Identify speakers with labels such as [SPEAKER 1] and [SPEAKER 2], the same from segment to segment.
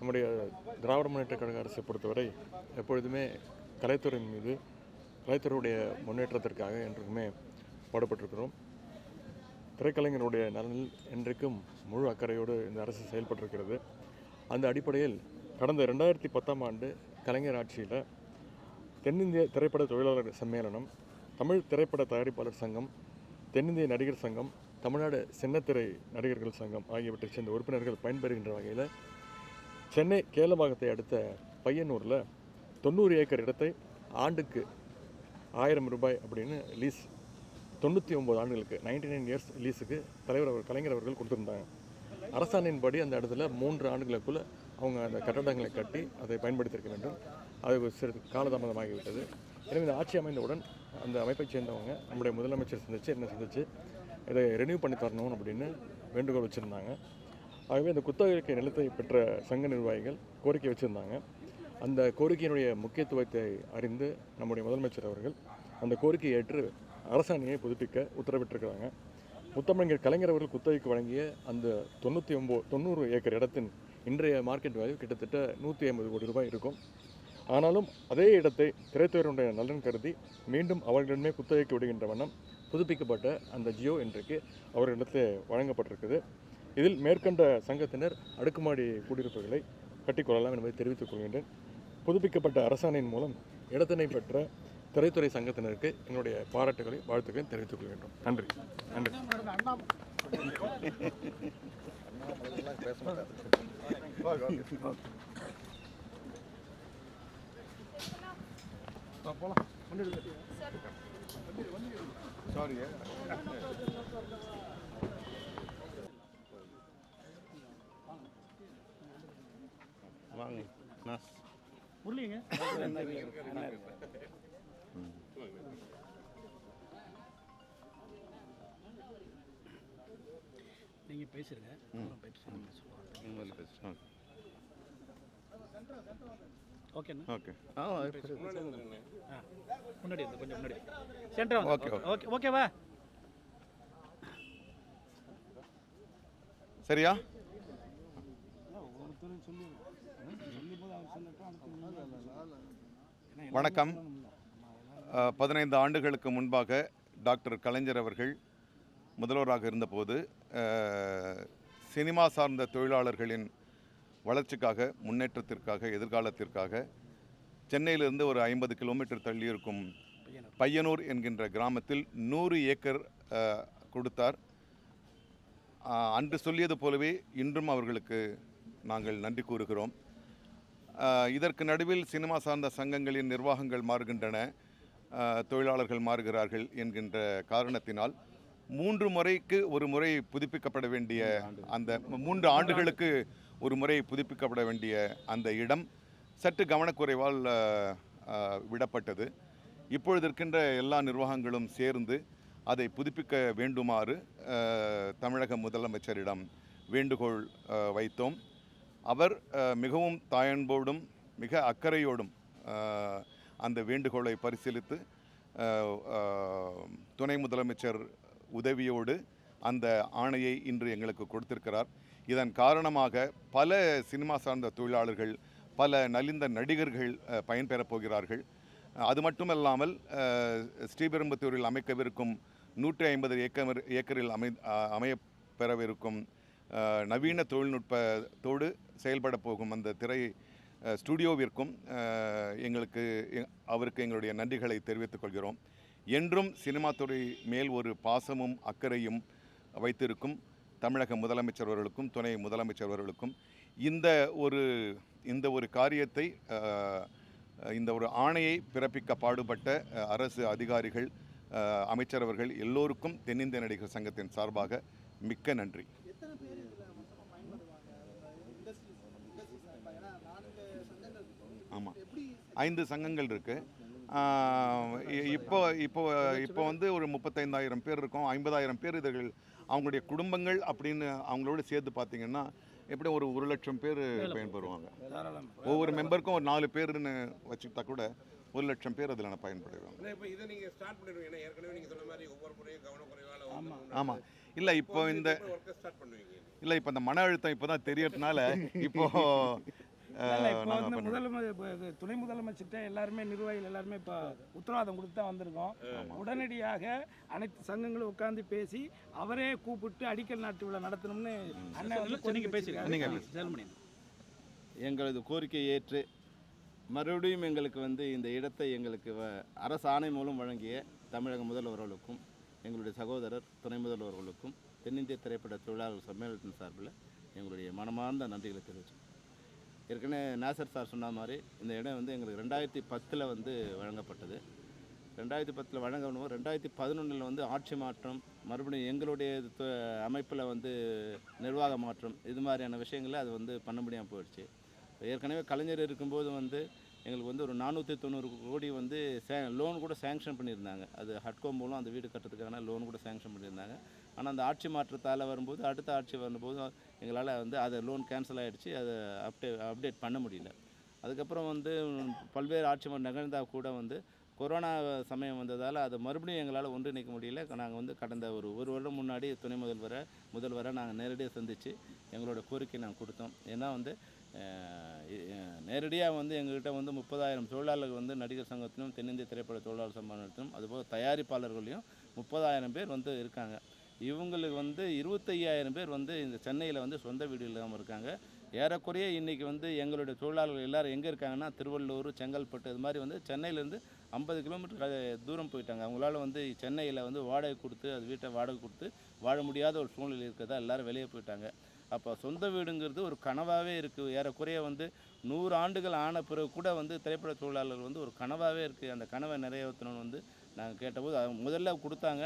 [SPEAKER 1] நம்முடைய திராவிட முன்னேற்ற கழக அரசை பொறுத்தவரை எப்பொழுதுமே கலைத்துறையின் மீது கலைத்துறையுடைய முன்னேற்றத்திற்காக என்றுமே பாடுபட்டிருக்கிறோம். திரைக்கலைஞருடைய நலனில் என்றைக்கும் முழு அக்கறையோடு இந்த அரசு செயல்பட்டிருக்கிறது. அந்த அடிப்படையில் கடந்த ரெண்டாயிரத்தி பத்தாம் ஆண்டு கலைஞர் ஆட்சியில் தென்னிந்திய திரைப்பட தொழிலாளர் சம்மேளனம் தமிழ் திரைப்பட தயாரிப்பாளர் சங்கம் தென்னிந்திய நடிகர் சங்கம் தமிழ்நாடு சின்னத்திரை நடிகர்கள் சங்கம் ஆகியவற்றைச் சேர்ந்த உறுப்பினர்கள் பயன்பெறுகின்ற வகையில் சென்னை கேலபாகத்தை அடுத்த பையனூரில் தொண்ணூறு ஏக்கர் இடத்தை ஆண்டுக்கு ஆயிரம் ரூபாய் அப்படின்னு லீஸ் தொண்ணூற்றி ஒம்பது ஆண்டுகளுக்கு நைன்டி நைன் இயர்ஸ் லீஸுக்கு தலைவர் அவர் கலைஞர் அவர்கள் கொடுத்துருந்தாங்க. அரசாணையின்படி அந்த இடத்துல மூன்று ஆண்டுகளுக்குள்ள அவங்க அந்த கட்டடங்களை கட்டி அதை பயன்படுத்தியிருக்க வேண்டும். அது ஒரு சிறிது காலதாமதமாகிவிட்டது. எனவே இந்த ஆட்சி அமைந்தவுடன் அந்த அமைப்பைச் சேர்ந்தவங்க நம்முடைய முதலமைச்சர் சந்திச்சு என்ன சந்திச்சு இதை ரெனியூ பண்ணி தரணும் அப்படின்னு வேண்டுகோள் வச்சுருந்தாங்க. ஆகவே அந்த குத்தகைக்கு நிலத்தை பெற்ற சங்க நிர்வாகிகள் கோரிக்கை வச்சுருந்தாங்க. அந்த கோரிக்கையினுடைய முக்கியத்துவத்தை அறிந்து நம்முடைய முதலமைச்சர் அவர்கள் அந்த கோரிக்கையை ஏற்று அரசாணையை புதுப்பிக்க உத்தரவிட்டிருக்கிறாங்க. முத்தமிழர் கலைஞர் அவர்கள் குத்தகைக்கு வழங்கிய அந்த தொண்ணூற்றி ஒம்பது தொண்ணூறு ஏக்கர் இடத்தின் இன்றைய மார்க்கெட் வேல்யூ கிட்டத்தட்ட நூற்றி ஐம்பது கோடி ரூபாய் இருக்கும். ஆனாலும் அதே இடத்தை திரைத்துறையினுடைய நலன் கருதி மீண்டும் அவர்களிடமே குத்தகைக்கு விடுகின்ற வண்ணம் புதுப்பிக்கப்பட்ட அந்த ஜியோ இன்றைக்கு அவர்களிடத்தில் வழங்கப்பட்டிருக்குது. இதில் மேற்கண்ட சங்கத்தினர் அடுக்குமாடி குடியிருப்புகளை கட்டிக்கொள்ளலாம் என்பதை தெரிவித்துக் கொள்கின்றேன். புதுப்பிக்கப்பட்ட அரசாணையின் மூலம் இடத்தினை பெற்ற திரைத்துறை சங்கத்தினருக்கு என்னுடைய பாராட்டுகளை வாழ்த்துக்களையும் தெரிவித்துக் கொள்கின்றோம். நன்றி. நன்றி.
[SPEAKER 2] வாங்க. நாஸ்
[SPEAKER 3] முரளிங்க. நீங்க பேசுறீங்க அப்புறம் பேசுங்க சொல்லுவாங்க
[SPEAKER 2] முதல்ல பேசுகிறோம்
[SPEAKER 3] ஓகேண்ணா
[SPEAKER 2] ஓகே. ஆ
[SPEAKER 3] முன்னாடி வந்து கொஞ்சம் முன்னாடி. சென்டர்
[SPEAKER 2] ஓகே,
[SPEAKER 3] ஓகே ஓகே ஓகேவா
[SPEAKER 2] சரியா? வணக்கம். பதினைந்து ஆண்டுகளுக்கு முன்பாக டாக்டர் கலைஞர் அவர்கள் முதல்வராக இருந்தபோது சினிமா சார்ந்த தொழிலாளர்களின் வளர்ச்சிக்காக முன்னேற்றத்திற்காக எதிர்காலத்திற்காக சென்னையிலிருந்து ஒரு ஐம்பது கிலோமீட்டர் தள்ளி இருக்கும் பையனூர் என்கின்ற கிராமத்தில் நூறு ஏக்கர் கொடுத்தார். அன்று சொல்லியது போலவே இன்றும் அவர்களுக்கு நாங்கள் நன்றி கூறுகிறோம். இதற்கு நடுவில் சினிமா சார்ந்த சங்கங்களின் நிர்வாகங்கள் மாறுகின்றன. தொழிலாளர்கள் மாறுகிறார்கள் என்கின்ற காரணத்தினால் மூன்று முறைக்கு ஒரு முறை புதுப்பிக்கப்பட வேண்டிய அந்த மூன்று ஆண்டுகளுக்கு ஒரு முறை புதுப்பிக்கப்பட வேண்டிய அந்த இடம் சற்று கவனக்குறைவால் விடப்பட்டது. இப்பொழுது இருக்கின்ற எல்லா நிர்வாகங்களும் சேர்ந்து அதை புதுப்பிக்க வேண்டுமாறு தமிழக முதலமைச்சரிடம் வேண்டுகோள் வைத்தோம். அவர் மிகவும் தாயன்போடும் மிக அக்கறையோடும் அந்த வேண்டுகோளை பரிசீலித்து துணை முதலமைச்சர் உதவியோடு அந்த ஆணையை இன்று எங்களுக்கு கொடுத்திருக்கிறார். இதன் காரணமாக பல சினிமா சார்ந்த தொழிலாளர்கள் பல நலிந்த நடிகர்கள் பயன்பெறப் போகிறார்கள். அது மட்டுமல்லாமல் ஸ்ரீபெரும்புத்தூரில் அமைக்கவிருக்கும் நூற்றி ஐம்பது ஏக்கர் ஏக்கரில் அமை அமையப்பெறவிருக்கும் பெறவிருக்கும் நவீன தொழில்நுட்பத்தோடு செயல்பட போகும் அந்த திரை ஸ்டுடியோவிற்கும் எங்களுக்கு அவருக்கு எங்களுடைய நன்றிகளை தெரிவித்துக் கொள்கிறோம். என்றும் சினிமா துறை மேல் ஒரு பாசமும் அக்கறையும் வைத்திருக்கும் தமிழக முதலமைச்சர் அவர்களுக்கும் துணை முதலமைச்சர் அவர்களுக்கும் இந்த ஒரு இந்த ஒரு காரியத்தை இந்த ஒரு ஆணையை பிறப்பிக்க பாடுபட்ட அரசு அதிகாரிகள் அமைச்சரவர்கள் எல்லோருக்கும் தென்னிந்திய நடிகர் சங்கத்தின் சார்பாக மிக்க நன்றி ஆமாம் ஐந்து சங்கங்கள் இருக்கு. ஆஹ் இ- இப்போ இப்போ இப்போ வந்து ஒரு முப்பத்தைந்தாயிரம் பேர் இருக்கும். ஐம்பதாயிரம் பேர் இதுகள் அவங்களுடைய குடும்பங்கள் அப்படின்னு அவங்களோட சேர்த்து பார்த்தீங்கன்னா எப்படி ஒரு ஒரு லட்சம் பேர் பயன்பெறுவாங்க. ஒவ்வொரு மெம்பருக்கும் ஒரு நாலு பேர்னு வச்சுக்கிட்டா கூட ஒரு லட்சம் பேர் அதில் பயன்படுவாங்க
[SPEAKER 4] ஆனா இப்போ இதை நீங்க ஸ்டார்ட் பண்ணிடுவீங்க. ஏன்னா ஏற்கனவே நீங்க சொன்ன மாதிரி ஒவ்வொரு முறையும் கவனக்குறைவால
[SPEAKER 2] ஆமாம் இல்லை இப்போ இந்த
[SPEAKER 4] ஒர்க்கை ஸ்டார்ட் பண்ணுவீங்க?
[SPEAKER 2] இல்லை இப்போ இந்த மன அழுத்தம் இப்போ தான் தெரியறதுனால இப்போ
[SPEAKER 5] இல்ல, இப்போ வந்து முதலமை துணை முதலமைச்சர்கிட்ட எல்லாருமே நிர்வாகிகள் எல்லாருமே இப்போ உத்தரவாதம் கொடுத்து தான் வந்திருக்கோம் உடனடியாக அனைத்து சங்கங்களும் உட்கார்ந்து பேசி அவரே கூப்பிட்டு அடிக்கல் நாட்டு விழா நடத்தணும்னு அண்ணன் கோரிக்கை
[SPEAKER 6] எங்களது கோரிக்கையை ஏற்று மறுபடியும் எங்களுக்கு வந்து இந்த இடத்தை எங்களுக்கு வ- அரசாணை மூலம் வழங்கிய தமிழக முதல்வர்களுக்கும் எங்களுடைய சகோதரர் துணை முதல்வர்களுக்கும் தென்னிந்திய திரைப்பட தொழிலாளர் சம்மேளனத்தின் சார்பில் எங்களுடைய மனமார்ந்த நன்றிகளை தெரிவிச்சோம் ஏற்கனவே நாசர் சார் சொன்ன மாதிரி இந்த இடம் வந்து எங்களுக்கு ரெண்டாயிரத்தி பத்தில் வந்து வழங்கப்பட்டது. ரெண்டாயிரத்தி பத்தில் வழங்கணும் ரெண்டாயிரத்தி பதினொன்றில் வந்து ஆட்சி மாற்றம் மறுபடியும் எங்களுடைய அமைப்பில் வந்து நிர்வாக மாற்றம் இது மாதிரியான விஷயங்களை அது வந்து பண்ண முடியாமல் போயிடுச்சு. ஏற்கனவே கலைஞர் இருக்கும்போது வந்து எங்களுக்கு வந்து ஒரு நானூற்றி தொண்ணூறு கோடி வந்து சே லோன் கூட சேங்ஷன் பண்ணியிருந்தாங்க. அது ஹட்கோ மூலம் அந்த வீடு கட்டுறதுக்கான லோன் கூட சேங்ஷன் பண்ணியிருந்தாங்க. ஆனால் அந்த ஆட்சி மாற்றத்தால் வரும்போது அடுத்த ஆட்சி வரும்போது எங்களால் வந்து அதை லோன் கேன்சல் ஆகிடுச்சு அதை அப்டே அப்டேட் பண்ண முடியல. அதுக்கப்புறம் வந்து பல்வேறு ஆட்சி மாற்றம் நிகழ்ந்தால் கூட வந்து கொரோனா சமயம் வந்ததால் அது மறுபடியும் எங்களால் ஒன்றிணைக்க முடியல. நாங்கள் வந்து கடந்த ஒரு ஒரு வருடம் முன்னாடி துணை முதல்வரை முதல்வரை நாங்கள் நேரடியாக சந்தித்து எங்களோட கோரிக்கை நாங்கள் கொடுத்தோம். ஏன்னா வந்து நேரடியாக வந்து எங்ககிட்ட வந்து முப்பதாயிரம் தொழிலாளர்கள் வந்து நடிகர் சங்கத்திலும் தென்னிந்திய திரைப்பட தொழிலாளர் சம்மேளனத்திலும் அதுபோல் தயாரிப்பாளர்களையும் முப்பதாயிரம் பேர் வந்து இருக்காங்க. இவங்களுக்கு வந்து இருபத்தையாயிரம் பேர் வந்து இந்த சென்னையில் வந்து சொந்த வீடு இல்லாமல் இருக்காங்க. ஏறக்குறைய இன்றைக்கி வந்து எங்களுடைய தொழிலாளர்கள் எல்லாரும் எங்கே இருக்காங்கன்னா திருவள்ளூர் செங்கல்பட்டு இது மாதிரி வந்து சென்னையிலேருந்து ஐம்பது கிலோமீட்டர் தூரம் போயிட்டாங்க. அவங்களால வந்து சென்னையில் வந்து வாடகை கொடுத்து அது வீட்டை வாடகை கொடுத்து வாழ முடியாத ஒரு சூழ்நிலை இருக்கிறதா எல்லாரும் வெளியே போயிட்டாங்க. அப்போ சொந்த வீடுங்கிறது ஒரு கனவாகவே இருக்குது ஏறக்குறைய வந்து நூறு ஆண்டுகள் ஆன பிறகு கூட வந்து திரைப்பட தொழிலாளர்கள் வந்து ஒரு கனவாகவே இருக்குது அந்த கனவை நிறைவேற்றணும்னு வந்து நாங்கள் கேட்டபோது அது முதல்ல கொடுத்தாங்க.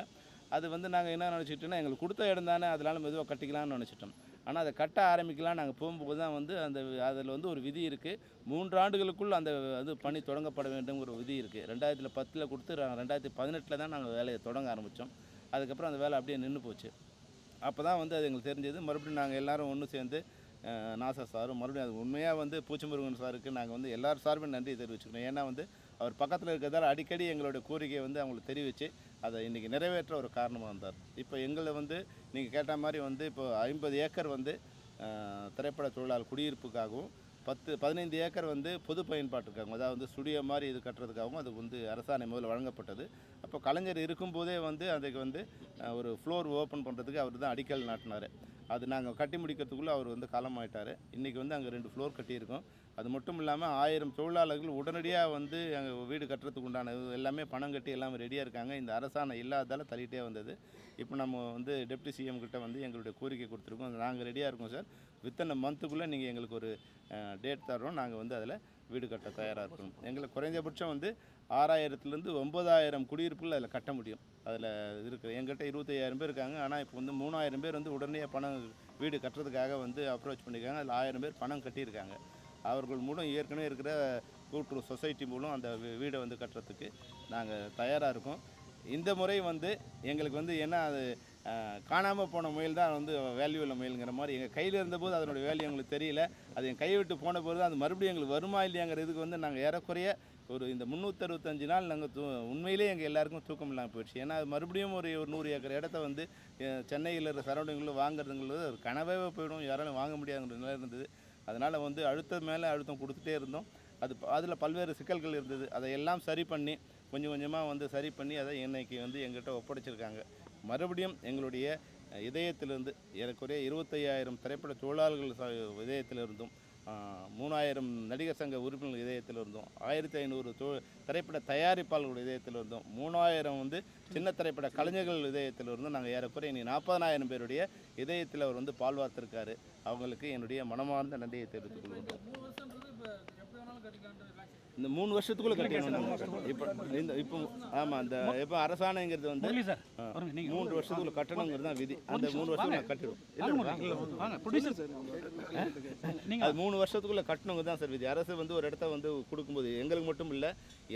[SPEAKER 6] அது வந்து நாங்கள் என்ன நினச்சிட்டோன்னா எங்களுக்கு கொடுத்த இடம் தானே அதனால் மெதுவாக கட்டிக்கலாம்னு நினச்சிட்டோம். ஆனால் அதை கட்ட ஆரம்பிக்கலாம். நாங்கள் போகும்போது தான் வந்து அந்த அதில் வந்து ஒரு விதி இருக்குது மூன்று ஆண்டுகளுக்குள் அந்த அது பணி தொடங்கப்பட வேண்டும்ங்கிற ஒரு விதி இருக்குது ரெண்டாயிரத்தில் பத்தில் கொடுத்து ரெண்டாயிரத்தி பதினெட்டில் தான் நாங்கள் வேலையை தொடங்க ஆரம்பித்தோம் அதுக்கப்புறம் அந்த வேலை அப்படியே நின்று போச்சு. அப்போ தான் வந்து அது எங்களுக்கு தெரிஞ்சது. மறுபடியும் நாங்கள் எல்லாரும் ஒன்று சேர்ந்து நாசா சாரும் மறுபடியும் அது உண்மையாக வந்து பூச்சிமுருகன் சாருக்கு நாங்கள் வந்து எல்லார் சார்பும் நன்றி தெரிவிச்சுக்கணும் ஏன்னா வந்து அவர் பக்கத்தில் இருக்கிறதால அடிக்கடி எங்களுடைய கோரிக்கையை வந்து அவங்களுக்கு தெரிவித்து அதை இன்றைக்கி நிறைவேற்ற ஒரு காரணமாக இருந்தார். இப்போ எங்களை வந்து நீங்கள் கேட்ட மாதிரி வந்து இப்போ ஐம்பது ஏக்கர் வந்து திரைப்பட தொழிலாளர் குடியிருப்புக்காகவும் பத்து பதினைந்து ஏக்கர் வந்து பொது பயன்பாட்டுக்காகவும் அதாவது ஸ்டுடியோ மாதிரி இது கட்டுறதுக்காகவும் அது வந்து அரசாணை முதல்ல வழங்கப்பட்டது. அப்போ கலைஞர் இருக்கும்போதே வந்து அதுக்கு வந்து ஒரு ஃப்ளோர் ஓப்பன் பண்ணுறதுக்கு அவர் தான் அடிக்கல் நாட்டினார். அது நாங்கள் கட்டி முடிக்கிறதுக்குள்ளே அவர் வந்து காலமாயிட்டார். இன்றைக்கி வந்து அங்கே ரெண்டு ஃப்ளோர் கட்டியிருக்கோம். அது மட்டும் இல்லாமல் ஆயிரம் தொழிலாளர்கள் உடனடியாக வந்து அங்கே வீடு கட்டுறதுக்கு உண்டான இது எல்லாமே பணம் கட்டி எல்லாமே ரெடியாக இருக்காங்க. இந்த அரசாணை இல்லாததால் தள்ளிட்டே வந்தது. இப்போ நம்ம வந்து டெப்டி சிஎம் கிட்ட வந்து எங்களுடைய கோரிக்கை கொடுத்துருக்கோம். நாங்கள் ரெடியாக இருக்கோம் சார் வித்தனை மந்த்துக்குள்ளே நீங்கள் எங்களுக்கு ஒரு டேட் தர்றோம். நாங்கள் வந்து அதில் வீடு கட்ட தயாராக இருக்கணும். எங்களுக்கு குறைஞ்சபட்சம் வந்து ஆறாயிரத்துலேருந்து ஒம்பதாயிரம் குடியிருப்புகள் அதில் கட்ட முடியும். அதில் இருக்குது எங்கிட்ட இருபத்தையாயிரம் பேர் இருக்காங்க. ஆனால் இப்போ வந்து மூணாயிரம் பேர் வந்து உடனே பணம் வீடு கட்டுறதுக்காக வந்து அப்ரோச் பண்ணியிருக்காங்க. அதில் ஆயிரம் பேர் பணம் கட்டியிருக்காங்க. அவர்கள் மூலம் ஏற்கனவே இருக்கிற கூட்டுறவு சொசைட்டி மூலம் அந்த வீடை வந்து கட்டுறதுக்கு நாங்கள் தயாராக இருக்கோம். இந்த முறை வந்து எங்களுக்கு வந்து என்ன அது காணாமல் போன முயல் தான் வந்து வேல்யூ உள்ள முயலுங்கிற மாதிரி எங்கள் கையில் இருந்தபோது அதனுடைய வேல்யூ எங்களுக்கு தெரியல. அது என் கையை விட்டு போன போது அது மறுபடியும் எங்களுக்கு வருமா இல்லையாங்கிற இதுக்கு வந்து நாங்கள் ஏறக்குறைய ஒரு இந்த முந்நூற்றறுபத்தஞ்சு நாள் நாங்கள் தூ உண்மையிலே எங்கள் எல்லாருக்கும் தூக்கம் இல்லாமல் போயிடுச்சு. ஏன்னா அது மறுபடியும் ஒரு ஒரு நூறு ஏக்கர் இடத்த வந்து சென்னையில் இருக்கிற சரௌண்டிங்கில் வாங்குறதுங்கிறது ஒரு கனவே போயிடும் யாராலும் வாங்க முடியாதுங்கிற நிலை இருந்தது. அதனால் வந்து அழுத்தம் மேலே அழுத்தம் கொடுத்துட்டே இருந்தோம். அது அதில் பல்வேறு சிக்கல்கள் இருந்தது. அதை எல்லாம் சரி பண்ணி கொஞ்சம் கொஞ்சமாக வந்து சரி பண்ணி அதை இன்றைக்கி வந்து எங்கிட்ட ஒப்படைச்சிருக்காங்க. மறுபடியும் எங்களுடைய இதயத்திலிருந்து ஏறக்குறைய இருபத்தையாயிரம் திரைப்பட தொழிலாளர்கள் ச- இதயத்திலிருந்தும் மூணாயிரம் நடிகர் சங்க உறுப்பினர்கள் இதயத்தில் இருந்தோம். ஆயிரத்தி ஐநூறு தொ திரைப்பட தயாரிப்பாளர்கள் இதயத்தில் இருந்தோம். மூணாயிரம் வந்து சின்ன திரைப்பட கலைஞர்கள் இதயத்தில் இருந்தும் நாங்கள் ஏறக்குறைய இனி நாற்பதனாயிரம் பேருடைய இதயத்தில் அவர் வந்து பால் வார்த்திருக்காரு. அவங்களுக்கு என்னுடைய மனமார்ந்த நன்றியை தெரிவித்துக் கொள்கிறோம். இந்த மூணு வருஷத்துக்குள்ள கட்டிடணும். இப்போ இந்த இப்போ ஆமாம் அந்த இப்போ அரசாணைங்கிறது வந்து மூன்று வருஷத்துக்குள்ள கட்டணுங்கிறது தான் விதி. அந்த மூணு வருஷத்துக்குள்ள கட்டிடும்
[SPEAKER 3] நீங்கள்
[SPEAKER 6] அது மூணு வருஷத்துக்குள்ள கட்டணுங்க தான் சார் விதி. அரசு வந்து ஒரு இடத்த வந்து கொடுக்கும்போது எங்களுக்கு மட்டும் இல்லை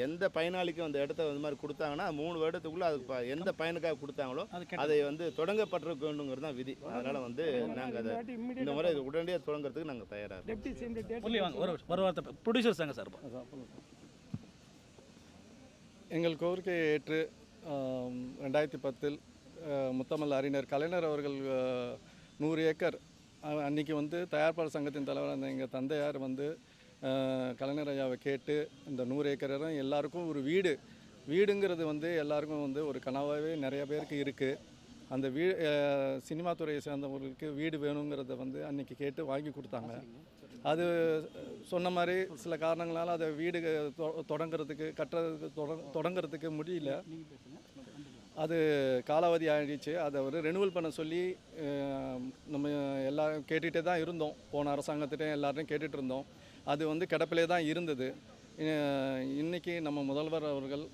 [SPEAKER 6] எந்த பயனாளிக்கும் அந்த இடத்த வந்து மாதிரி கொடுத்தாங்கன்னா மூணு வருடத்துக்குள்ள அதுக்கு ப- எந்த பயனுக்காக கொடுத்தாங்களோ
[SPEAKER 3] அது
[SPEAKER 6] அதை வந்து தொடங்கப்பட்டிருக்க வேண்டுங்கிறது தான் விதி. அதனால வந்து நாங்கள் அதை இந்த முறை உடனடியாக தொடங்குறதுக்கு நாங்கள் தயாராக இருக்கோம்.
[SPEAKER 3] ஒரு வார்த்தை ப்ரொடியூசர் தாங்க சார்
[SPEAKER 7] எங்கள் கோரிக்கையை ஏற்று ரெண்டாயிரத்தி பத்தில் முத்தமல் அறிஞர் கலைஞர் அவர்கள் நூறு ஏக்கர் அன்றைக்கி வந்து தயாரிப்பாளர் சங்கத்தின் தலைவராக அந்த எங்கள் தந்தையார் வந்து கலைஞர் ஐயாவை கேட்டு இந்த நூறு ஏக்கர் எல்லாருக்கும் ஒரு வீடு. வீடுங்கிறது வந்து எல்லாருக்கும் வந்து ஒரு கனவாகவே நிறைய பேருக்கு இருக்குது அந்த வீ சினிமா துறையை சேர்ந்தவங்களுக்கு வீடு வேணுங்கிறத வந்து அன்றைக்கி கேட்டு வாங்கி கொடுத்தாங்க. அது சொன்ன மாதிரி சில காரணங்களால் அதை வீடு தொ- தொடங்குறதுக்கு கட்டுறதுக்கு தொட- தொடங்குறதுக்கு முடியல. அது காலாவதி ஆயிடுச்சு. அதை ஒரு ரெனுவல் பண்ண சொல்லி நம்ம எல்லோரும் கேட்டுகிட்டே தான் இருந்தோம். போன அரசாங்கத்திட்டே எல்லார்ட்டையும் கேட்டுட்டு இருந்தோம். அது வந்து கிடப்பிலே தான் இருந்தது. இன்றைக்கி நம்ம முதல்வர் அவர்கள்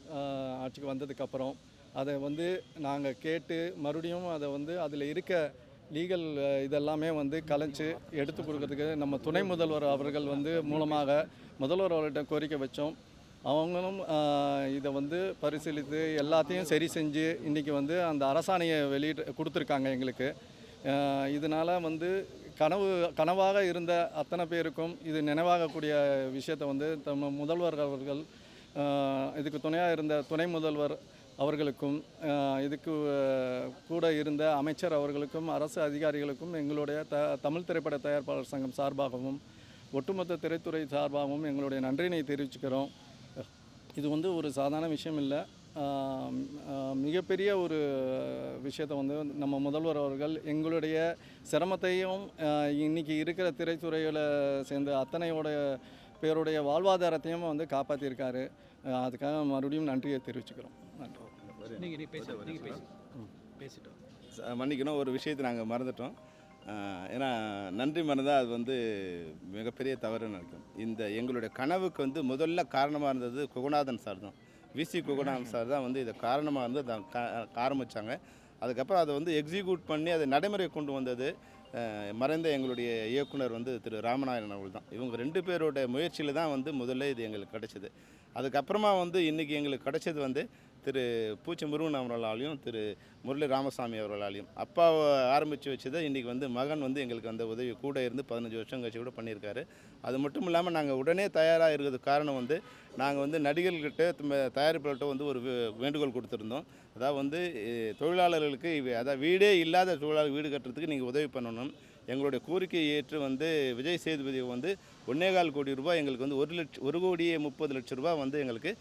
[SPEAKER 7] ஆட்சிக்கு வந்ததுக்கப்புறம் அதை வந்து நாங்கள் கேட்டு மறுபடியும் அதை வந்து அதில் இருக்க லீகல் இதெல்லாமே வந்து கலைஞ்சு எடுத்து கொடுக்கறதுக்கு நம்ம துணை முதல்வர் அவர்கள் வந்து மூலமாக முதல்வர் அவர்கிட்ட கோரிக்கை வச்சோம். அவங்களும் இதை வந்து பரிசீலித்து எல்லாத்தையும் சரி செஞ்சு இன்றைக்கி வந்து அந்த அரசாணையை வெளியிட்டு கொடுத்துருக்காங்க எங்களுக்கு. இதனால் வந்து கனவு கனவாக இருந்த அத்தனை பேருக்கும் இது நினைவாகக்கூடிய விஷயத்தை வந்து நம்ம முதல்வர் அவர்கள் இதுக்கு துணையாக இருந்த துணை முதல்வர் அவர்களுக்கும் இதுக்கு கூட இருந்த அமைச்சர் அவர்களுக்கும் அரசு அதிகாரிகளுக்கும் எங்களுடைய த தமிழ் திரைப்பட தயாரிப்பாளர் சங்கம் சார்பாகவும் ஒட்டுமொத்த திரைத்துறை சார்பாகவும் எங்களுடைய நன்றினை தெரிவிச்சுக்கிறோம். இது வந்து ஒரு சாதாரண விஷயம் இல்லை. மிகப்பெரிய ஒரு விஷயத்தை வந்து நம்ம முதல்வர் அவர்கள் எங்களுடைய சிரமத்தையும் இன்றைக்கி இன்னைக்கு இருக்கிற திரைத்துறையில் சேர்ந்த அத்தனையோட பேருடைய வாழ்வாதாரத்தையும் வந்து காப்பாற்றியிருக்காரு அதுக்காக மறுபடியும் நன்றியை தெரிவிச்சுக்கிறோம். நன்றி.
[SPEAKER 3] நீங்க நீ பேச நீங்க பேசி. பேசிட்டோம்
[SPEAKER 6] மன்னிக்கணும் ஒரு விஷயத்தை நாங்கள் மறந்துட்டோம். ஏன்னா நன்றி மறந்தால் அது வந்து மிகப்பெரிய தவறுன்னு நினைக்கும் இந்த எங்களுடைய கனவுக்கு வந்து முதல்ல காரணமாக இருந்தது குகுநாதன் சார் தான். விசி குகுநாதன் சார் தான் வந்து இதை காரணமாக இருந்து அதை க- ஆரம்பிச்சாங்க. அதுக்கப்புறம் அதை வந்து எக்ஸிக்யூட் பண்ணி அதை நடைமுறை கொண்டு வந்தது மறைந்த எங்களுடைய இயக்குனர் வந்து திரு ராமநாதன் அவர்கள் தான். இவங்க ரெண்டு பேரோட முயற்சியில் தான் வந்து முதல்ல இது எங்களுக்கு கிடைச்சது. அதுக்கப்புறமா வந்து இன்றைக்கி எங்களுக்கு கிடைச்சது வந்து திரு பூச்சி முருகன் அவர்களாலையும் திரு முரளி ராமசாமி அவர்களாலையும். அப்பாவை ஆரம்பித்து வச்சதை இன்றைக்கி வந்து மகன் வந்து எங்களுக்கு அந்த உதவி கூட இருந்து பதினஞ்சு வருஷம் கழிச்சு கூட பண்ணியிருக்காரு. அது மட்டும் இல்லாமல் நாங்கள் உடனே தயாராக இருக்கிறதுக்கு காரணம் வந்து நாங்கள் வந்து நடிகர்கிட்ட தயாரிப்பாளர்கிட்ட வந்து ஒரு வே- வேண்டுகோள் கொடுத்துருந்தோம். அதாவது வந்து தொழிலாளர்களுக்கு அதாவது வீடே இல்லாத தொழிலாளர் வீடு கட்டுறதுக்கு நீங்கள் உதவி பண்ணணும். எங்களுடைய கோரிக்கையை ஏற்று வந்து விஜய் சேதுபதி வந்து ஒன்னேகால் கோடி ரூபாய் எங்களுக்கு வந்து ஒரு லட்சம் ஒரு கோடியே முப்பது லட்ச ரூபாய் வந்து எங்களுக்கு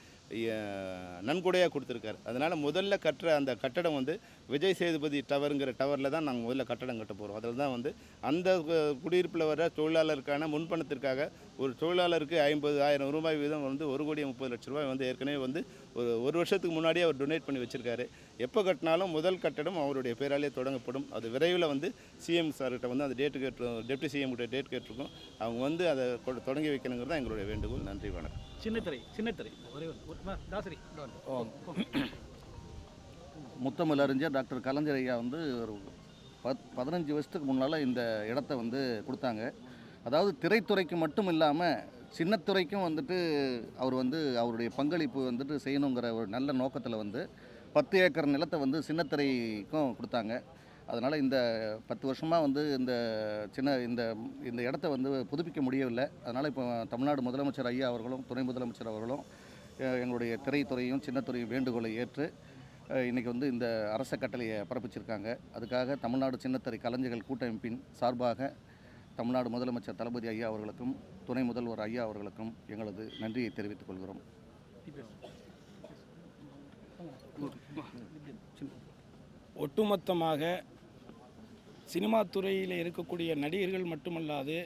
[SPEAKER 6] நன்கொடையாக கொடுத்துருக்காரு. அதனால் முதல்ல கட்டுற அந்த கட்டடம் வந்து விஜய் சேதுபதி டவருங்கிற டவரில் தான் நாங்கள் முதல்ல கட்டடம் கட்ட போகிறோம் அதில் தான் வந்து அந்த குடியிருப்பில் வர தொழிலாளருக்கான முன்பணத்திற்காக ஒரு தொழிலாளருக்கு ஐம்பது ஆயிரம் ரூபாய் வீதம் வந்து ஒரு கோடி முப்பது லட்ச ரூபாய் வந்து ஏற்கனவே வந்து ஒரு ஒரு வருஷத்துக்கு முன்னாடியே அவர் டொனேட் பண்ணி வச்சுருக்காரு. எப்போ கட்டினாலும் முதல் கட்டடம் அவருடைய பேராலே தொடங்கப்படும். அது விரைவில் வந்து சிஎம் சார்கிட்ட வந்து அந்த டேட்டு கேட்டு டெப்டி சிஎம் கிட்ட டேட் கேட்டிருக்கோம். அவங்க வந்து அதை கொ- தொடங்கி வைக்கணுங்கிறது தான் எங்களுடைய வேண்டுகோள். நன்றி வணக்கம்.
[SPEAKER 3] சின்னத்திரை சின்னத்திரை ஒரே வா, தாசரி இங்க வாங்க.
[SPEAKER 8] முத்தமிழ் அறிஞர் டாக்டர் கலைஞர் ஐயா வந்து ஒரு பத் பதினஞ்சு வருஷத்துக்கு முன்னால் இந்த இடத்த வந்து கொடுத்தாங்க. அதாவது திரைத்துறைக்கு மட்டும் இல்லாமல் சின்னத்துறைக்கும் வந்துட்டு அவர் வந்து அவருடைய பங்களிப்பு வந்துட்டு செய்யணுங்கிற ஒரு நல்ல நோக்கத்தில் வந்து பத்து ஏக்கர் நிலத்தை வந்து சின்னத்திரைக்கும் கொடுத்தாங்க. அதனால் இந்த பத்து வருஷமாக வந்து இந்த சின்ன இந்த இந்த இடத்த வந்து புதுப்பிக்க முடியவில்லை. அதனால் இப்போ தமிழ்நாடு முதலமைச்சர் ஐயா அவர்களும் துணை முதலமைச்சர் அவர்களும் எங்களுடைய திரைத்துறையும் சின்னத்துறையும் வேண்டுகோளை ஏற்று இன்றைக்கி இன்னைக்கு வந்து இந்த அரச கட்டளையை பிறப்பிச்சிருக்காங்க. அதுக்காக தமிழ்நாடு சின்னத்திரை கலைஞர்கள் கூட்டமைப்பின் சார்பாக தமிழ்நாடு முதலமைச்சர் தளபதி ஐயா அவர்களுக்கும் துணை முதல்வர் ஐயா அவர்களுக்கும் எங்களது நன்றியை தெரிவித்துக் கொள்கிறோம்.
[SPEAKER 5] ஒட்டுமொத்தமாக சினிமா துறையில் இருக்கக்கூடிய நடிகர்கள் மட்டுமல்லாது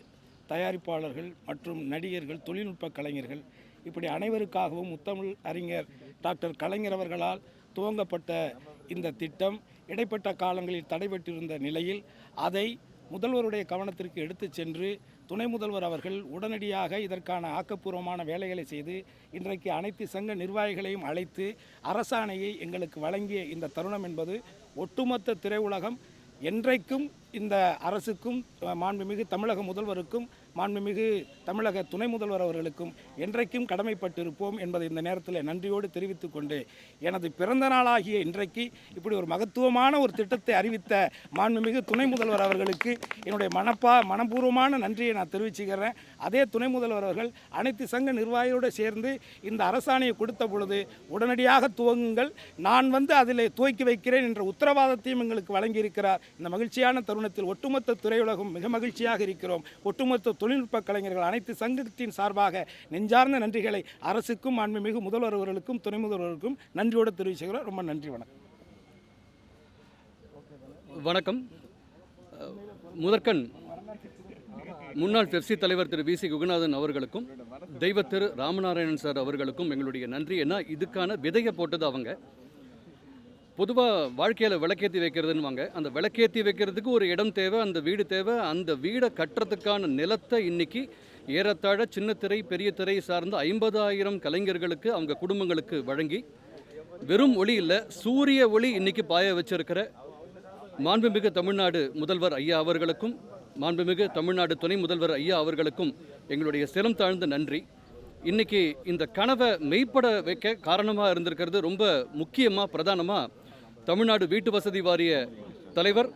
[SPEAKER 5] தயாரிப்பாளர்கள் மற்றும் நடிகர்கள் தொழில்நுட்ப கலைஞர்கள் இப்படி அனைவருக்காகவும் முத்தமிழ் அறிஞர் டாக்டர் கலைஞர் அவர்களால் துவங்கப்பட்ட இந்த திட்டம் இடைப்பட்ட காலங்களில் தடைபட்டிருந்த நிலையில் அதை முதல்வருடைய கவனத்திற்கு எடுத்துச் சென்று துணை முதல்வர் அவர்கள் உடனடியாக இதற்கான ஆக்கப்பூர்வமான வேலைகளை செய்து இன்றைக்கு அனைத்து சங்க நிர்வாகிகளையும் அழைத்து அரசாணையை எங்களுக்கு வழங்கிய இந்த தருணம் என்பது ஒட்டுமொத்த திரையுலகம் என்றைக்கும் இந்த அரசுக்கும் மாண்புமிகு தமிழக முதல்வருக்கும் மாண்புமிகு தமிழக துணை முதல்வர் அவர்களுக்கும் என்றைக்கும் கடமைப்பட்டிருப்போம் என்பதை இந்த நேரத்தில் நன்றியோடு தெரிவித்துக் கொண்டு எனது பிறந்த நாளாகிய இன்றைக்கு இப்படி ஒரு மகத்துவமான ஒரு திட்டத்தை அறிவித்த மாண்புமிகு துணை முதல்வர் அவர்களுக்கு என்னுடைய மனப்பா மனப்பூர்வமான நன்றியை நான் தெரிவிச்சுக்கிறேன். அதே துணை முதல்வர் அவர்கள் அனைத்து சங்க நிர்வாகிகளோடு சேர்ந்து இந்த அரசாணையை கொடுத்த பொழுது உடனடியாக துவங்குங்கள் நான் வந்து அதில் துவக்கி வைக்கிறேன் என்ற உத்தரவாதத்தையும் எங்களுக்கு வழங்கியிருக்கிறார். இந்த மகிழ்ச்சியான தருணத்தில் ஒட்டுமொத்த திரையுலகம் மிக மகிழ்ச்சியாக இருக்கிறோம். ஒட்டுமொத்த துணை தொழில்நுட்ப கலைஞர்கள் அனைத்து சங்கத்தின் சார்பாக நெஞ்சார்ந்த நன்றிகளை அரசுக்கும் மாண்புமிகு முதல்வர் அவர்களுக்கும் துணை முதல்வர்களுக்கும் நன்றியோடு தெரிவிச்சுக்கிறோம் ரொம்ப நன்றி வணக்கம்.
[SPEAKER 3] வணக்கம். முதற்கண் முன்னாள் பெப்சி தலைவர் திரு வி சி குகநாதன் அவர்களுக்கும் தெய்வ திரு ராமநாராயணன் சார் அவர்களுக்கும் எங்களுடைய நன்றி. ஏன்னா இதுக்கான விதையை போட்டது அவங்க. பொதுவாக வாழ்க்கையில் விளக்கேற்றி வைக்கிறதுன்னுவாங்க. அந்த விளக்கேற்றி வைக்கிறதுக்கு ஒரு இடம் தேவை அந்த வீடு தேவை. அந்த வீடை கட்டுறதுக்கான நிலத்தை இன்னைக்கு ஏறத்தாழ சின்ன திரை பெரிய திரை சார்ந்த ஐம்பதாயிரம் கலைஞர்களுக்கு அவங்க குடும்பங்களுக்கு வழங்கி வெறும் ஒளி இல்லை சூரிய ஒளி இன்னைக்கு பாய வச்சிருக்கிற மாண்புமிகு தமிழ்நாடு முதல்வர் ஐயா அவர்களுக்கும் மாண்புமிகு தமிழ்நாடு துணை முதல்வர் ஐயா அவர்களுக்கும் எங்களுடைய சிரம் தாழ்ந்த நன்றி. இன்னைக்கு இந்த கனவை மெய்ப்பட வைக்க காரணமாக இருந்திருக்கிறது ரொம்ப முக்கியமாக பிரதானமாக தமிழ்நாடு வீட்டு வசதி வாரிய தலைவர்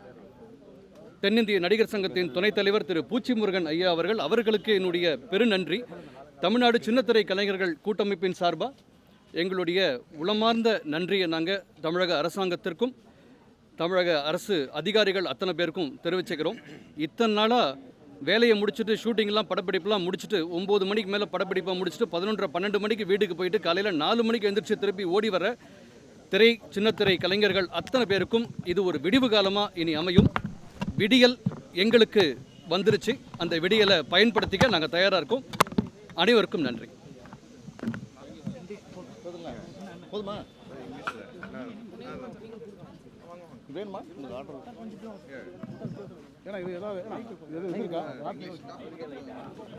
[SPEAKER 3] தென்னிந்திய நடிகர் சங்கத்தின் துணைத் தலைவர் திரு. பூச்சி முருகன் ஐயா அவர்கள் அவர்களுக்கு என்னுடைய பெருநன்றி. தமிழ்நாடு சின்னத்திரை கலைஞர்கள் கூட்டமைப்பின் சார்பாக எங்களுடைய உளமார்ந்த நன்றியை நாங்கள் தமிழக அரசாங்கத்திற்கும் தமிழக அரசு அதிகாரிகள் அத்தனை பேருக்கும் தெரிவிச்சுக்கிறோம். இத்தனை நாளாக வேலையை முடிச்சுட்டு ஷூட்டிங்லாம் படப்பிடிப்புலாம் முடிச்சுட்டு ஒம்பது மணிக்கு மேலே படப்பிடிப்பை முடிச்சுட்டு பதினொன்றரை பன்னெண்டு மணிக்கு வீட்டுக்கு போயிட்டு காலையில் நாலு மணிக்கு எழுந்திரிச்சு திருப்பி ஓடி வர திரை சின்னத்திரை கலைஞர்கள் அத்தனை பேருக்கும் இது ஒரு விடிவு காலமாக இனி அமையும். விடியல் எங்களுக்கு வந்துருச்சு. அந்த விடியலை பயன்படுத்திக்க நாங்கள் தயாராக இருக்கோம். அனைவருக்கும் நன்றி.
[SPEAKER 8] போதுமா? வேணுமா? உங்களுக்கு ஆர்டர்
[SPEAKER 7] ஏன்னா இது ஏதாவது